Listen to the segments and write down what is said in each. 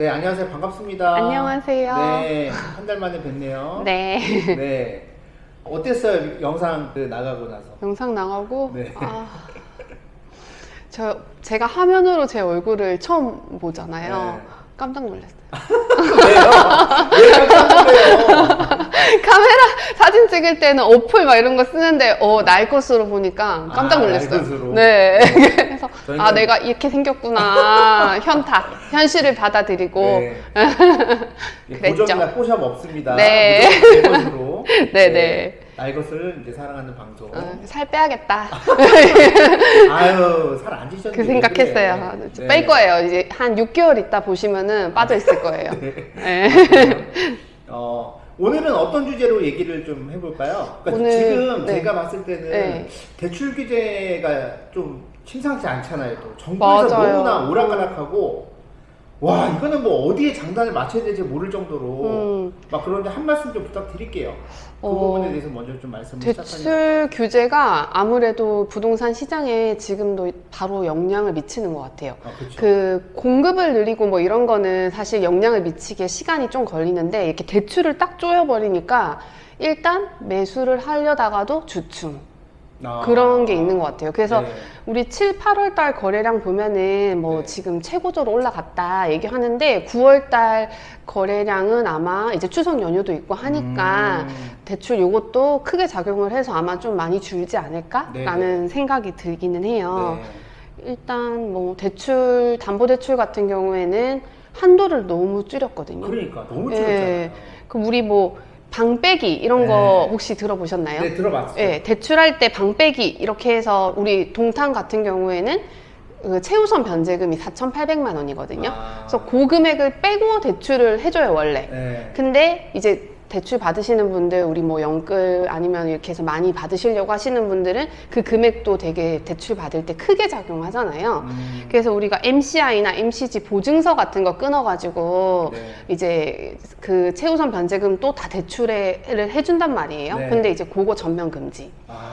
네, 안녕하세요. 반갑습니다. 안녕하세요. 네, 한 달 만에 뵙네요. 네. 네. 어땠어요? 영상 그 나가고 나서. 영상 나가고 네. 아, 저 제가 화면으로 제 얼굴을 처음 보잖아요. 네. 깜짝 놀랐어요. 왜요? 왜 깜짝 놀래요? 카메라 사진 찍을 때는 어플 막 이런 거 쓰는데 어, 날 것으로 보니까 깜짝 아, 놀랐어요. 날 것으로. 네. 그래서 저희는- 아 내가 이렇게 생겼구나. 현타. 현실을 받아들이고 네. 그랬죠. 보정이나 포샵 없습니다. 네. 무조건 내 것으로. 네, 네. 날 것을 이제 사랑하는 방송. 어, 살 빼야겠다. 아유, 살 안 찌셨는데. 그왜 생각했어요. 그래? 네. 뺄 거예요. 이제 한 6개월 있다 보시면은 빠져 있을 거예요. 네. 어, 오늘은 어떤 주제로 얘기를 좀 해볼까요? 그러니까 오늘, 지금 네. 제가 봤을 때는 네. 대출 규제가 좀 심상치 않잖아요. 또 정부에서 맞아요. 너무나 오락가락하고 와 이거는 뭐 어디에 장단을 맞춰야 될지 모를 정도로 음. 막 그런데 한 말씀 좀 부탁드릴게요. 그 어, 부분에 대해서 먼저 좀 말씀을 시작하니까. 대출 규제가 아무래도 부동산 시장에 지금도 바로 영향을 미치는 것 같아요. 아, 그렇죠. 그 공급을 늘리고 뭐 이런 거는 사실 영향을 미치기에 시간이 좀 걸리는데 이렇게 대출을 딱 조여버리니까 일단 매수를 하려다가도 주춤 아. 그런 게 있는 것 같아요. 그래서 네. 우리 7, 8월 달 거래량 보면은 뭐 네. 지금 최고조로 올라갔다 얘기하는데 9월 달 거래량은 아마 이제 추석 연휴도 있고 하니까 음. 대출 요것도 크게 작용을 해서 아마 좀 많이 줄지 않을까라는 생각이 들기는 해요. 네. 일단 뭐 대출 담보 대출 같은 경우에는 한도를 너무 줄였거든요. 그러니까 너무 예. 줄였잖아요. 그럼 우리 뭐 방빼기 이런 거 네. 혹시 들어보셨나요? 네 들어봤어요. 예, 대출할 때 방빼기 이렇게 해서 우리 동탄 같은 경우에는 그 최우선 변제금이 4,800만 원이거든요. 아. 그래서 그 금액을 빼고 대출을 해줘요 원래. 네. 근데 이제 대출 받으시는 분들 우리 뭐 영끌 아니면 이렇게 해서 많이 받으시려고 하시는 분들은 그 금액도 되게 대출 받을 때 크게 작용하잖아요. 음. 그래서 우리가 MCI나 MCG 보증서 같은 거 끊어가지고 네. 이제 그 최우선 변제금 또 다 대출을 해준단 말이에요. 네. 근데 이제 그거 전면 금지. 아.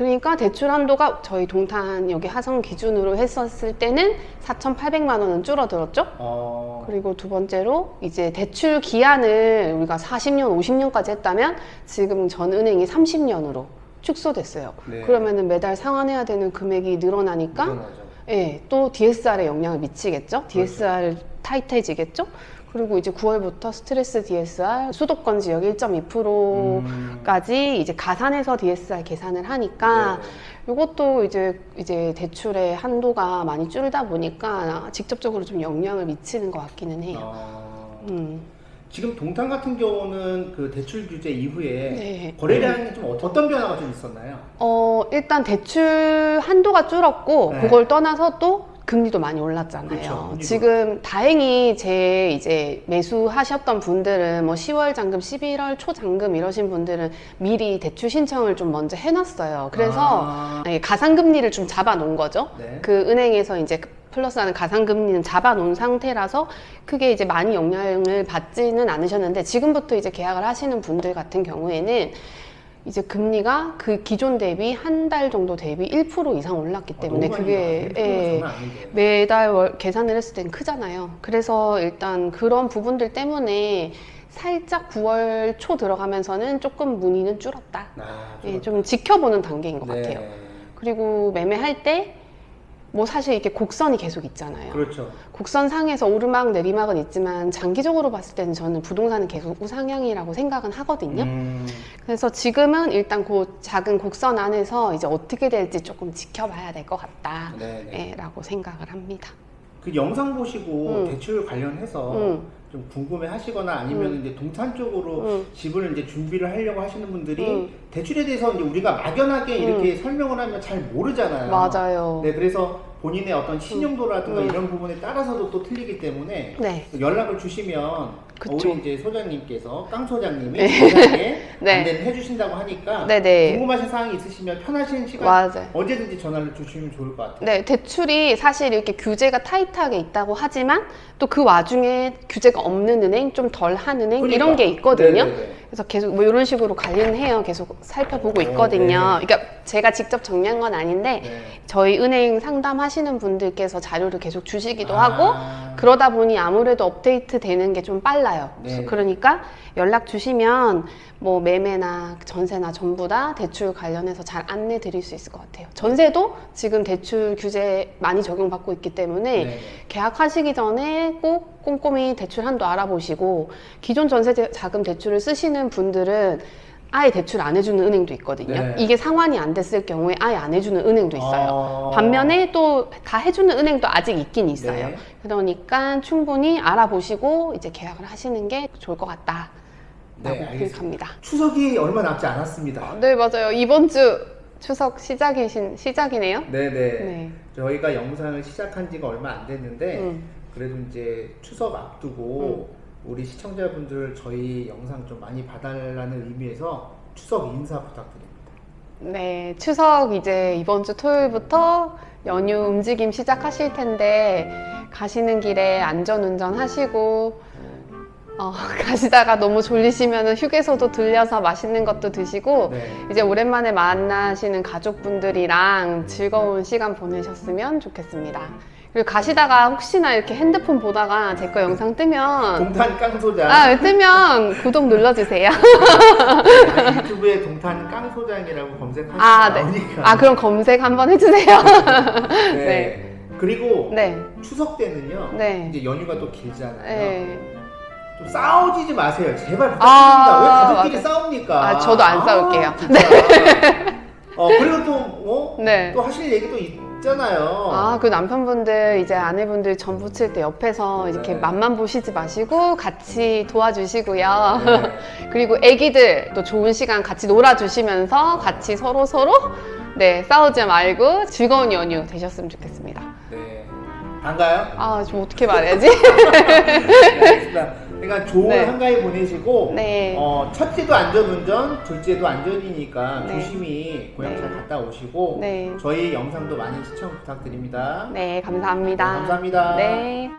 그러니까 대출 한도가 저희 동탄 여기 하성 기준으로 했었을 때는 4,800만 원은 줄어들었죠. 어. 그리고 두 번째로 이제 대출 기한을 우리가 40년, 50년까지 했다면 지금 전 은행이 30년으로 축소됐어요. 네. 그러면은 매달 상환해야 되는 금액이 늘어나니까 늘어나죠. 예, 또 DSR에 영향을 미치겠죠. DSR 타이트해지겠죠. 그리고 이제 9월부터 스트레스 DSR 수도권 지역 1.2%까지 음. 이제 가산해서 DSR 계산을 하니까 네. 이것도 이제 이제 대출의 한도가 많이 줄다 보니까 직접적으로 좀 영향을 미치는 것 같기는 해요. 어. 음. 지금 동탄 같은 경우는 그 대출 규제 이후에 네. 거래량이 좀 어- 어떤 변화가 좀 있었나요? 어, 일단 대출 한도가 줄었고 네. 그걸 떠나서 또 금리도 많이 올랐잖아요. 그렇죠. 지금 다행히 제 이제 매수하셨던 분들은 뭐 10월 잔금, 11월 초 잔금 이러신 분들은 미리 대출 신청을 좀 먼저 해놨어요. 그래서 아. 예, 가상금리를 좀 잡아놓은 거죠. 네. 그 은행에서 이제 플러스하는 가상금리는 잡아놓은 상태라서 크게 이제 많이 영향을 받지는 않으셨는데 지금부터 이제 계약을 하시는 분들 같은 경우에는 이제 금리가 그 기존 대비 한 달 정도 대비 1% 이상 올랐기 때문에 아, 너무 많이 그게 나가네. 예, 장난 아닌데. 매달 월, 계산을 했을 땐 크잖아요. 그래서 일단 그런 부분들 때문에 살짝 9월 초 들어가면서는 조금 문의는 줄었다. 아, 예, 좀 지켜보는 단계인 것 네. 같아요. 그리고 매매할 때 뭐 사실 이렇게 곡선이 계속 있잖아요. 그렇죠. 곡선 상에서 오르막 내리막은 있지만 장기적으로 봤을 때는 저는 부동산은 계속 우상향이라고 생각은 하거든요. 음, 그래서 지금은 일단 그 작은 곡선 안에서 이제 어떻게 될지 조금 지켜봐야 될 것 같다. 네, 네. 예, 라고 생각을 합니다. 그 영상 보시고 음. 대출 관련해서 음. 좀 궁금해 하시거나 아니면 음. 이제 동탄 쪽으로 음. 집을 이제 준비를 하려고 하시는 분들이 음. 대출에 대해서 이제 우리가 막연하게 이렇게 설명을 하면 잘 모르잖아요. 맞아요. 네, 그래서 본인의 어떤 신용도라든가 음. 이런 부분에 따라서도 또 틀리기 때문에 네. 연락을 주시면 그쵸. 우리 이제 소장님께서 깡 소장님이 전화에 네. 안내를 해주신다고 하니까 네네. 궁금하신 사항이 있으시면 편하신 시간 맞아요. 언제든지 전화를 주시면 좋을 것 같아요. 네, 대출이 사실 이렇게 규제가 타이트하게 있다고 하지만 또 그 와중에 규제가 없는 은행, 좀 덜 한 은행 그러니까. 이런 게 있거든요. 네네네. 그래서 계속 뭐 이런 식으로 관리는 해요. 계속 살펴보고 있거든요. 네. 그러니까 제가 직접 정리한 건 아닌데 네. 저희 은행 상담하시는 분들께서 자료를 계속 주시기도 아. 하고 그러다 보니 아무래도 업데이트 되는 게 좀 빨라요. 네. 그러니까 연락 주시면 뭐 매매나 전세나 전부 다 대출 관련해서 잘 안내 드릴 수 있을 것 같아요. 전세도 지금 대출 규제 많이 적용받고 있기 때문에 네. 계약하시기 전에 꼭 꼼꼼히 대출 한도 알아보시고 기존 전세 대- 자금 대출을 쓰시는 분들은 아예 대출 안 해주는 은행도 있거든요. 네. 이게 상환이 안 됐을 경우에 아예 안 해주는 은행도 있어요. 어. 반면에 또 다 해주는 은행도 아직 있긴 있어요. 네. 그러니까 충분히 알아보시고 이제 계약을 하시는 게 좋을 것 같다 라고 네. 생각합니다. 추석이 얼마 남지 않았습니다. 네 맞아요. 이번 주 추석 시작이신 시작이네요. 네네. 네. 저희가 영상을 시작한 지가 얼마 안 됐는데 음. 그래도 이제 추석 앞두고 우리 시청자분들 저희 영상 좀 많이 봐달라는 의미에서 추석 인사 부탁드립니다. 네, 추석 이제 이번 주 토요일부터 연휴 움직임 시작하실 텐데 가시는 길에 안전 운전 하시고 어, 가시다가 너무 졸리시면 휴게소도 들려서 맛있는 것도 드시고 네. 이제 오랜만에 만나시는 가족분들이랑 즐거운 시간 보내셨으면 좋겠습니다. 그리고 가시다가 혹시나 이렇게 핸드폰 보다가 제 거 영상 뜨면 동탄 깡소장 아 뜨면 구독 눌러주세요. 아니, 유튜브에 동탄 깡소장이라고 검색하시면 아, 네. 나오니까 아 그럼 검색 한번 해주세요. 네. 네. 그리고 네. 추석 때는요 네. 이제 연휴가 또 길잖아요 네. 좀 싸우지 마세요 제발 부탁드립니다 아, 왜 가족끼리 맞아요. 싸웁니까 아, 저도 안 싸울게요. 진짜. 어 그리고 또 어? 네. 또 하실 얘기도 있잖아요 아, 그 남편분들, 이제 아내분들 전 부 칠 때 옆에서 이렇게 네. 맛만 보시지 마시고 같이 도와주시고요. 네. 그리고 애기들 또 좋은 시간 같이 놀아주시면서 같이 서로 서로 네, 싸우지 말고 즐거운 연휴 되셨으면 좋겠습니다. 네. 반가요? 아, 좀 어떻게 말해야지? 네, 알겠습니다. 그러니까 좋은 네. 한가위 보내시고 네. 어, 첫째도 안전운전, 둘째도 안전이니까 네. 조심히 고향 네. 잘 갔다 오시고 네. 저희 영상도 많이 시청 부탁드립니다. 네, 감사합니다. 네, 감사합니다. 네.